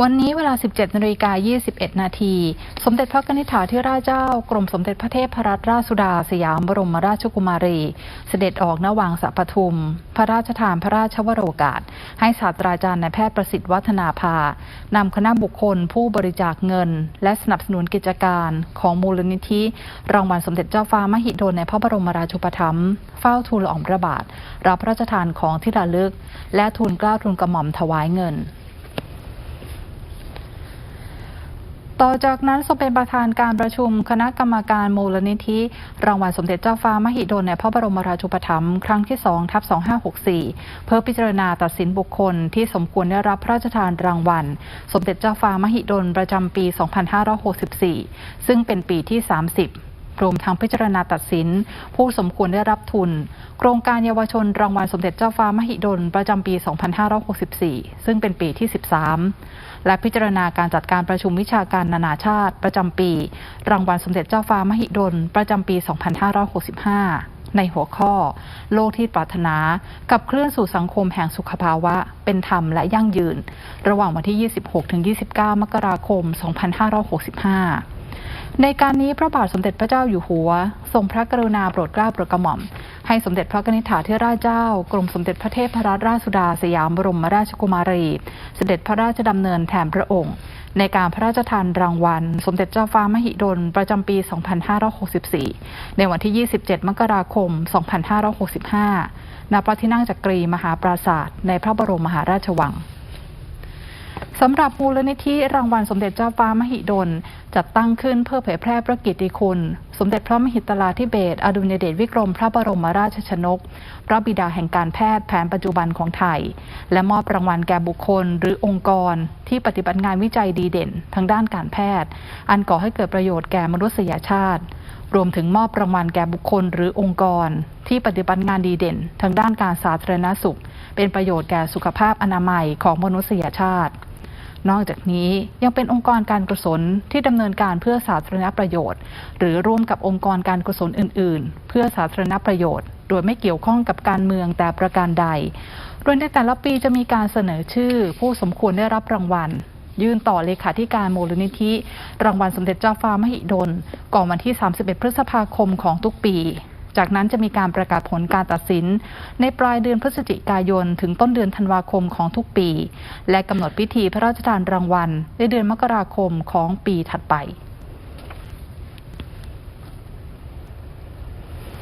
วันนี้เวลา 17นาฬิกา21 นาที สมเด็จพระนิธิถาธิราชเจ้า กรมสมเด็จพระเทพรัตนราชสุดา สยามบรมราชกุมารี เสด็จออกนวังสะปทุม พระราชทานพระราชวโรกาส ให้ศาสตราจารย์นายแพทย์ประสิทธิ์วัฒนาภานำคณะบุคคลผู้บริจาคเงิน และสนับสนุนกิจการของมูลนิธิ รางวัลสมเด็จเจ้าฟ้ามหิดลในพระบรมราชูปถัมภ์เฝ้าทูลอองพระบาทรับพระราชทานของที่ระลึก และทูลเกล้าทูลกระหม่อมถวายเงิน ต่อจากนั้นทรงเป็นประธานการประชุมคณะกรรมการมูลนิธิ รางวัลสมเด็จเจ้าฟ้ามหิดลในพระบรมราชูปถัมภ์ครั้งที่2ทับ2564 เพื่อพิจารณาตัดสินบุคคลที่สมควรได้รับพระราชทานรางวัล สมเด็จเจ้าฟ้ามหิดลประจำปี 2564 ซึ่งเป็นปีที่ 30 รวมทั้งพิจารณาตัดสิน ผู้สมควรได้รับทุน ครงการเยาวชนรางวัลสมเด็จเจ้าฟ้ามหิดล ประจำปี 2564 ซึ่งเป็นปีที่ 13 และพิจารณาการจัดการประชุมวิชาการนานาชาติ ประจำปี รางวัลสมเด็จเจ้าฟ้ามหิดล ประจำปี 2565 ในหัวข้อ โลกที่ปรารถนา กับเคลื่อนสู่สังคมแห่งสุขภาวะ เป็นธรรมและยั่งยืน ระหว่างวันที่ 26-29 มกราคม 2565ในการนี้พระบาทสมเด็จพระเจ้าอยู่หัว ทรงพระกรุณาโปรดเกล้าโปรดกระหม่อม ให้สมเด็จพระนิธิถาธิราชเจ้า กรมสมเด็จพระเทพรัตนราชสุดาสยามบรมราชกุมารี เสด็จพระราชดำเนินแทนพระองค์ ในการพระราชทานรางวัล สมเด็จเจ้าฟ้ามหิดล ประจำปี 2564 ในวันที่ 27 มกราคม 2565 ณ พระที่นั่งจักรีมหาปราศาสตร์ในพระบรมมหาราชวัง สำหรับมูลนิธิรางวัลสมเด็จเจ้าฟ้ามหิดล จัดตั้งขึ้นเพื่อเผยแพร่พระกิตติคุณ สมเด็จพระมหิตลาธิเบศอดุลยเดชวิกรมพระบรมราชชนก พระบิดาแห่งการแพทย์แผนปัจจุบันของไทย และมอบรางวัลแก่บุคคล หรือองค์กร ที่ปฏิบัติงานวิจัยดีเด่น ทางด้านการแพทย์ อันก่อให้เกิดประโยชน์แก่มนุษยชาติ รวมถึงมอบรางวัลแก่บุคคลหรือองค์กร ที่ปฏิบัติงานดีเด่น ทางด้านการสาธารณสุข เป็นประโยชน์แก่สุขภาพอนามัยของมนุษยชาติ นอกจากนี้ยังเป็นองค์กรการกุศลที่ดำเนินการเพื่อสาธารณประโยชน์ หรือร่วมกับองค์กรการกุศลอื่น ๆ เพื่อสาธารณประโยชน์ โดยไม่เกี่ยวข้องกับการเมืองแต่ประการใดโดยในแต่ละปีจะมีการเสนอชื่อ ผู้สมควรได้รับรางวัล ยื่นต่อเลขาธิการมูลนิธิ รางวัลสมเด็จเจ้าฟ้ามหิดลก่อนวันที่ 31 พฤษภาคมของทุกปี จากนั้นจะมีการประกาศผลการตัดสิน ในปลายเดือนพฤศจิกายน ถึงต้นเดือนธันวาคมของทุกปี และกำหนดพิธีพระราชทานรางวัล ในเดือนมกราคมของปีถัดไป